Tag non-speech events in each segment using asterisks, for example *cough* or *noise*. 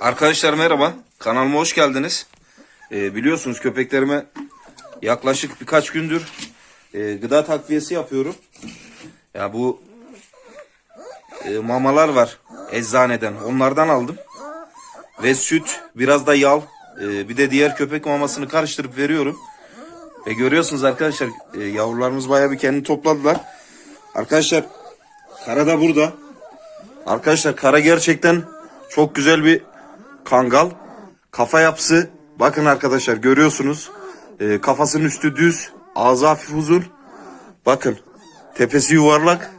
Arkadaşlar merhaba. Kanalıma hoş geldiniz. Ee, biliyorsunuz köpeklerime yaklaşık birkaç gündür e, gıda takviyesi yapıyorum. Ya bu e, mamalar var eczaneden. Onlardan aldım. Ve süt, biraz da yal, e, bir de diğer köpek mamasını karıştırıp veriyorum. Ve görüyorsunuz arkadaşlar e, yavrularımız bayağı bir kendini topladılar. Arkadaşlar kara da burada. Arkadaşlar kara gerçekten çok güzel bir kangal. Kafa yapısı bakın arkadaşlar görüyorsunuz. Ee, kafasının üstü düz, ağzı hafif uzun. Bakın tepesi yuvarlak.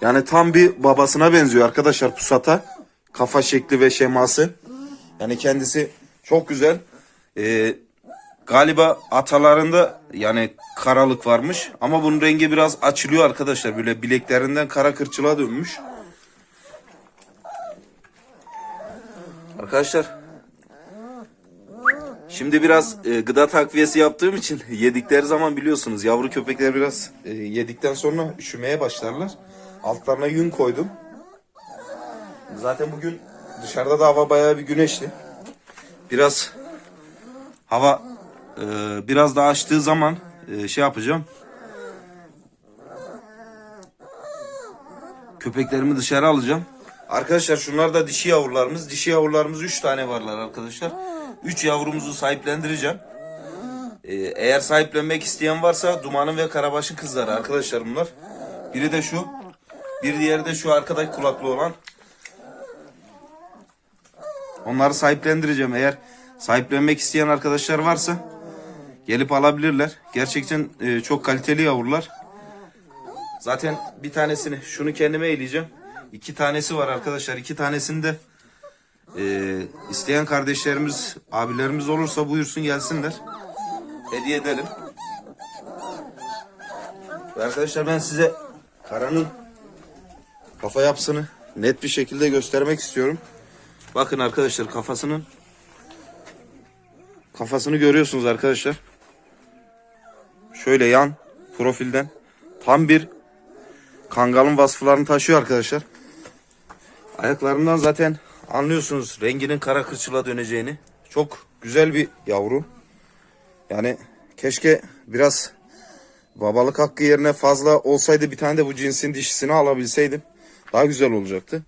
Yani tam bir babasına benziyor arkadaşlar pusata. Kafa şekli ve şeması. Yani kendisi çok güzel. Ee, galiba atalarında yani karalık varmış. Ama bunun rengi biraz açılıyor arkadaşlar. Böyle bileklerinden kara kırçıla dönmüş. Arkadaşlar şimdi biraz e, gıda takviyesi yaptığım için *laughs* yedikleri zaman biliyorsunuz yavru köpekler biraz e, yedikten sonra üşümeye başlarlar. Altlarına yün koydum. Zaten bugün dışarıda da hava bayağı bir güneşli. Biraz hava e, biraz daha açtığı zaman e, şey yapacağım. Köpeklerimi dışarı alacağım. Arkadaşlar şunlar da dişi yavrularımız. Dişi yavrularımız 3 tane varlar arkadaşlar. 3 yavrumuzu sahiplendireceğim. Ee, eğer sahiplenmek isteyen varsa Duman'ın ve Karabaş'ın kızları arkadaşlar bunlar. Biri de şu. Bir diğeri de şu arkadaki kulaklı olan. Onları sahiplendireceğim. Eğer sahiplenmek isteyen arkadaşlar varsa gelip alabilirler. Gerçekten e, çok kaliteli yavrular. Zaten bir tanesini şunu kendime eğleyeceğim. İki tanesi var arkadaşlar. İki tanesini de e, isteyen kardeşlerimiz, abilerimiz olursa buyursun gelsinler. Hediye edelim. Ve arkadaşlar ben size karanın kafa yapısını net bir şekilde göstermek istiyorum. Bakın arkadaşlar kafasının kafasını görüyorsunuz arkadaşlar. Şöyle yan profilden tam bir kangalın vasıflarını taşıyor arkadaşlar. Ayaklarından zaten anlıyorsunuz renginin kara kırçıla döneceğini. Çok güzel bir yavru. Yani keşke biraz babalık hakkı yerine fazla olsaydı bir tane de bu cinsin dişisini alabilseydim. Daha güzel olacaktı.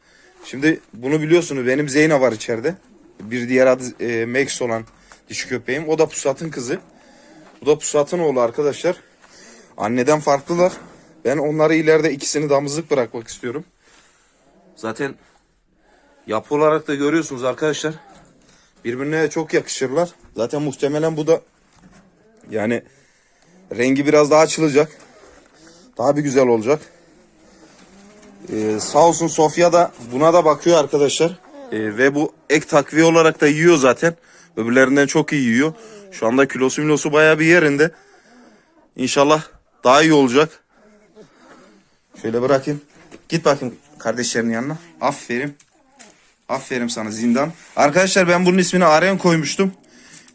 Şimdi bunu biliyorsunuz benim Zeyna var içeride. Bir diğer adı e, Max olan dişi köpeğim. O da Pusat'ın kızı. Bu da Pusat'ın oğlu arkadaşlar. Anneden farklılar. Ben onları ileride ikisini damızlık bırakmak istiyorum. Zaten yapı olarak da görüyorsunuz arkadaşlar. Birbirine çok yakışırlar. Zaten muhtemelen bu da yani rengi biraz daha açılacak. Daha bir güzel olacak. Ee, sağ olsun Sofya da buna da bakıyor arkadaşlar. Ee, ve bu ek takviye olarak da yiyor zaten. Öbürlerinden çok iyi yiyor. Şu anda kilosu milosu bayağı bir yerinde. İnşallah daha iyi olacak. Şöyle bırakayım. Git bakayım kardeşlerinin yanına. Aferin. Aferin sana zindan. Arkadaşlar ben bunun ismini Aren koymuştum.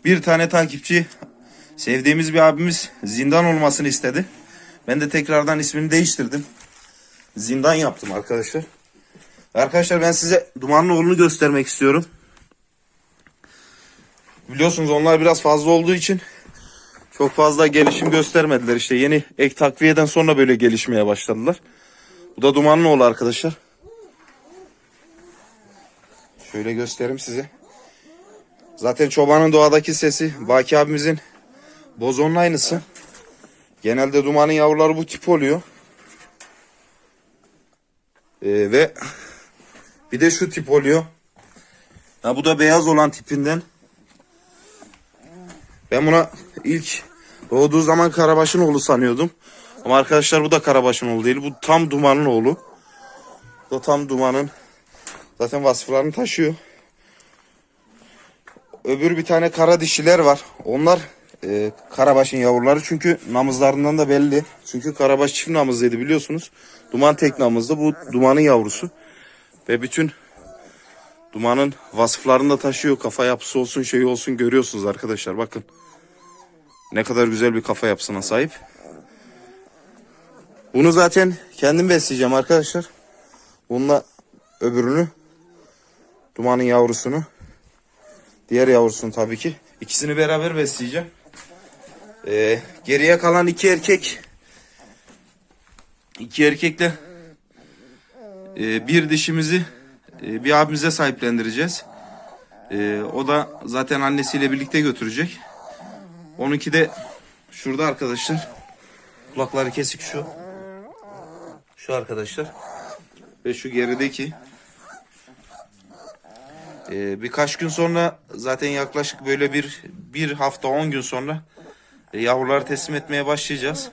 Bir tane takipçi sevdiğimiz bir abimiz zindan olmasını istedi. Ben de tekrardan ismini değiştirdim. Zindan yaptım arkadaşlar. Arkadaşlar ben size dumanlı oğlunu göstermek istiyorum. Biliyorsunuz onlar biraz fazla olduğu için çok fazla gelişim göstermediler. İşte yeni ek takviyeden sonra böyle gelişmeye başladılar. Bu da dumanlı oğlu arkadaşlar. Şöyle göstereyim size. Zaten çobanın doğadaki sesi Baki abimizin bozonun aynısı. Genelde dumanın yavruları bu tip oluyor. Ee, ve bir de şu tip oluyor. Ha, bu da beyaz olan tipinden. Ben buna ilk doğduğu zaman Karabaş'ın oğlu sanıyordum. Ama arkadaşlar bu da Karabaş'ın oğlu değil. Bu tam Duman'ın oğlu. Bu da tam Duman'ın. Zaten vasıflarını taşıyor. Öbür bir tane kara dişiler var. Onlar e, Karabaş'ın yavruları. Çünkü namızlarından da belli. Çünkü Karabaş çift namızlıydı biliyorsunuz. Duman tek namızdı. Bu Duman'ın yavrusu. Ve bütün Duman'ın vasıflarını da taşıyor. Kafa yapısı olsun şey olsun görüyorsunuz arkadaşlar. Bakın. Ne kadar güzel bir kafa yapısına sahip. Bunu zaten kendim besleyeceğim arkadaşlar. Bununla öbürünü Duman'ın yavrusunu Diğer yavrusunu tabii ki. İkisini beraber besleyeceğim. Ee, geriye kalan iki erkek iki erkekle e, bir dişimizi e, bir abimize sahiplendireceğiz. E, o da zaten annesiyle birlikte götürecek. Onunki de şurada arkadaşlar. Kulakları kesik şu. Şu arkadaşlar. Ve şu gerideki. E, birkaç gün sonra zaten yaklaşık böyle bir bir hafta on gün sonra e, yavruları teslim etmeye başlayacağız.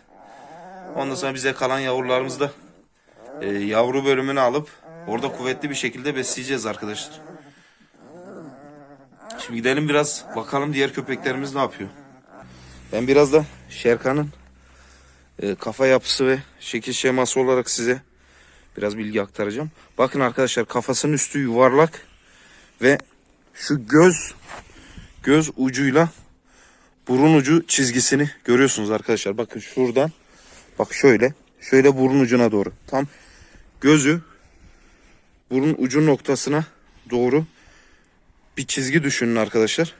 Ondan sonra bize kalan yavrularımızı da e, yavru bölümünü alıp orada kuvvetli bir şekilde besleyeceğiz arkadaşlar. Şimdi gidelim biraz bakalım diğer köpeklerimiz ne yapıyor. Ben biraz da Şerkan'ın e, kafa yapısı ve şekil şeması olarak size biraz bilgi aktaracağım. Bakın arkadaşlar kafasının üstü yuvarlak ve şu göz göz ucuyla burun ucu çizgisini görüyorsunuz arkadaşlar. Bakın şuradan bak şöyle şöyle burun ucuna doğru. Tam gözü burun ucu noktasına doğru bir çizgi düşünün arkadaşlar.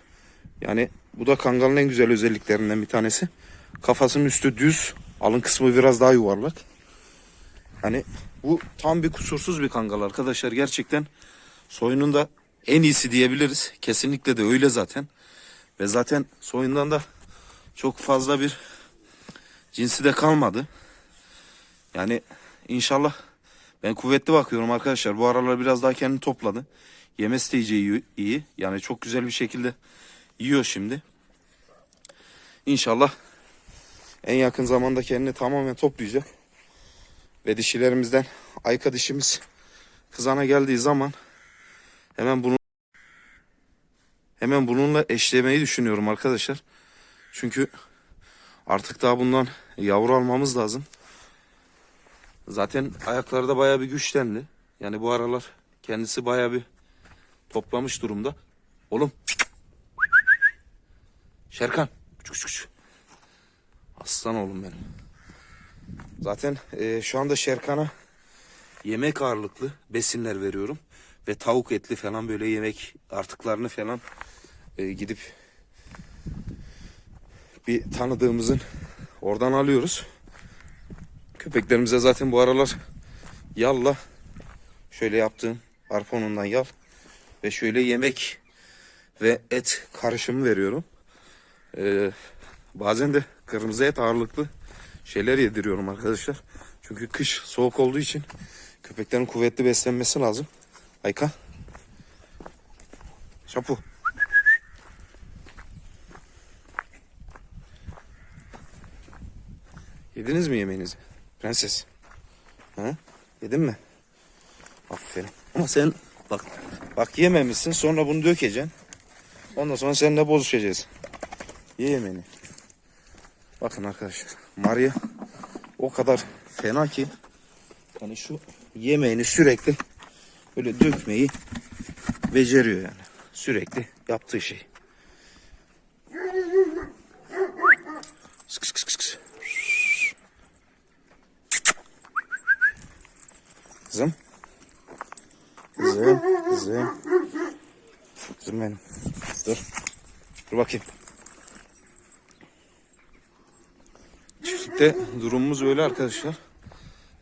Yani bu da kangalın en güzel özelliklerinden bir tanesi. Kafasının üstü düz, alın kısmı biraz daha yuvarlak. Hani bu tam bir kusursuz bir kangal arkadaşlar. Gerçekten soyunun da en iyisi diyebiliriz. Kesinlikle de öyle zaten. Ve zaten soyundan da çok fazla bir cinsi de kalmadı. Yani inşallah ben kuvvetli bakıyorum arkadaşlar. Bu aralar biraz daha kendini topladı. Yemesi de iyice iyi. Yani çok güzel bir şekilde yiyor şimdi. İnşallah en yakın zamanda kendini tamamen toplayacak. Ve dişilerimizden Ayka dişimiz kızana geldiği zaman hemen bunu hemen bununla eşlemeyi düşünüyorum arkadaşlar. Çünkü artık daha bundan yavru almamız lazım. Zaten ayakları da bayağı bir güçlendi. Yani bu aralar kendisi bayağı bir toplamış durumda. Oğlum. Şerkan. Aslan oğlum benim. Zaten e, şu anda Şerkan'a yemek ağırlıklı besinler veriyorum. Ve tavuk etli falan böyle yemek artıklarını falan e, gidip bir tanıdığımızın oradan alıyoruz. Köpeklerimize zaten bu aralar yalla şöyle yaptığım arponundan yal ve şöyle yemek ve et karışımı veriyorum. Ee, bazen de kırmızı et ağırlıklı şeyler yediriyorum arkadaşlar. Çünkü kış soğuk olduğu için köpeklerin kuvvetli beslenmesi lazım. Ayka. Şapu. Yediniz mi yemeğinizi? Prenses. Ha? Yedin mi? Aferin. Ama sen bak bak yememişsin sonra bunu dökeceksin. Ondan sonra seninle bozuşacağız. Ye yemeğini. Bakın arkadaşlar. Maria o kadar fena ki hani şu yemeğini sürekli böyle dökmeyi beceriyor yani. Sürekli yaptığı şey. Kızım. Kızım. Kızım. Kızım benim. Dur. Dur bakayım. Çiftlikte durumumuz böyle arkadaşlar.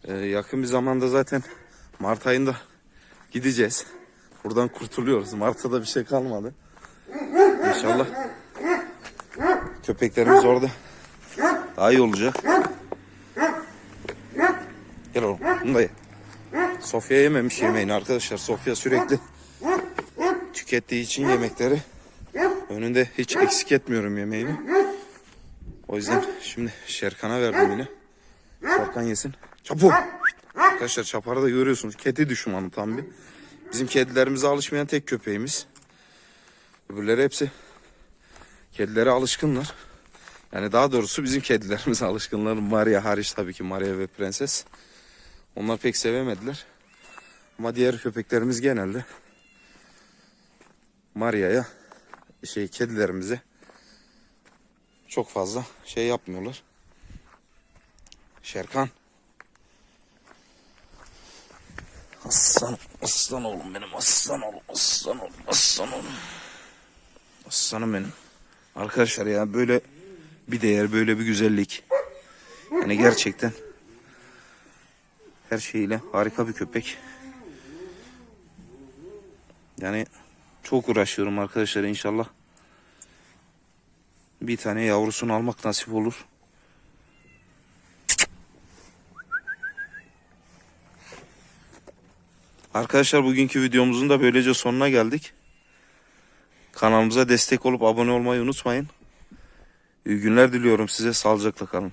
Ee, yakın bir zamanda zaten Mart ayında gideceğiz. Buradan kurtuluyoruz. Mart'ta da bir şey kalmadı. İnşallah köpeklerimiz orada daha iyi olacak. Gel oğlum. Bunu da ye. Sofya yememiş yemeğini arkadaşlar. Sofya sürekli tükettiği için yemekleri önünde hiç eksik etmiyorum yemeğini. O yüzden şimdi Şerkan'a verdim yine. Şerkan yesin. Çapu. Arkadaşlar Çapar'ı da görüyorsunuz. Kedi düşmanı tam bir. Bizim kedilerimize alışmayan tek köpeğimiz. Öbürleri hepsi kedilere alışkınlar. Yani daha doğrusu bizim kedilerimize alışkınlar. Maria hariç tabii ki Maria ve Prenses. Onlar pek sevemediler. Ama diğer köpeklerimiz genelde Maria'ya şey kedilerimize çok fazla şey yapmıyorlar. Şerkan. Aslan, aslan oğlum benim aslan oğlum, aslan oğlum, aslan oğlum. Aslanım benim. Arkadaşlar ya böyle bir değer, böyle bir güzellik. Yani gerçekten her şeyiyle harika bir köpek. Yani çok uğraşıyorum arkadaşlar inşallah. Bir tane yavrusunu almak nasip olur. Arkadaşlar bugünkü videomuzun da böylece sonuna geldik. Kanalımıza destek olup abone olmayı unutmayın. İyi günler diliyorum size. Sağlıcakla kalın.